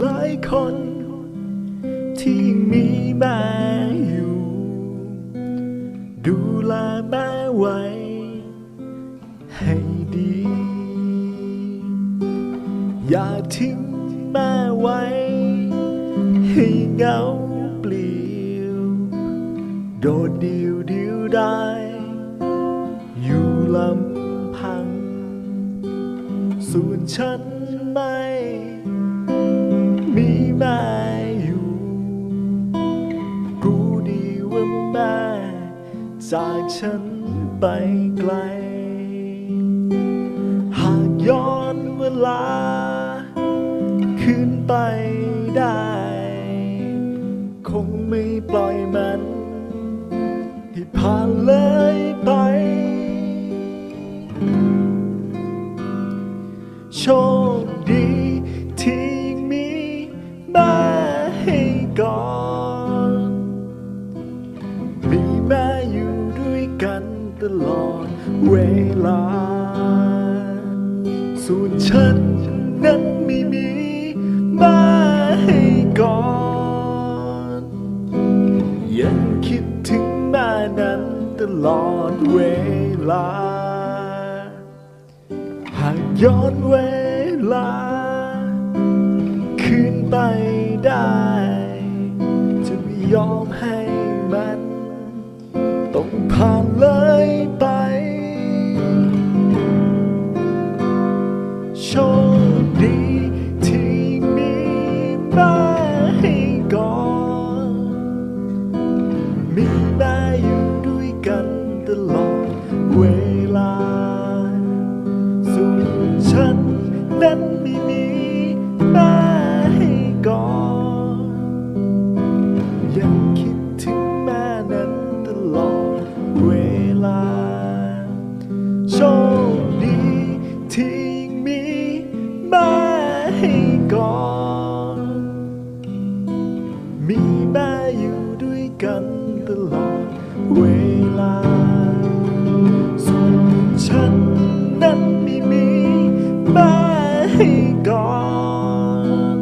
หลายคน ที่มีแม่อยู่ ดูแลแม่ไว้ ให้ดี อย่าทิ้งแม่ไว้ ให้เหงาเปลี่ยว โดดเดียวเดียวได้ อยู่ลำพัง ส่วนฉันไม่ แม่อยู่ รู้ดีว่าแม่ จากฉันไปไกล หากย้อนเวลา คืนไปได้ คงไม่ปล่อยมันให้ผ่านเลยไป โชคดี ตลอดเวลา ส่วนฉันนั้นไม่มีแม่ให้ก่อน ยังคิดถึงแม่นั้นตลอดเวลา หากย้อนเวลา คืนไปได้ จะไม่ยอม ตลอดเวลา ส่วนฉันนั้นไม่มีแม่ให้ก่อนยังคิดถึงแม่นั้นตลอดเวลา โชคดีที่มีแม่ให้ก่อนมีแม่อยู่ด้วยกันตลอด ให้ก่อน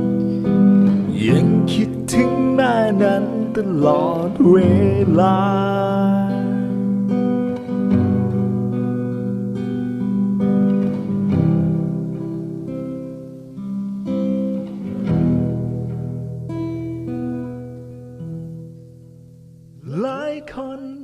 ยังคิดถึงแม่นั้นตลอดเวลา หลายคน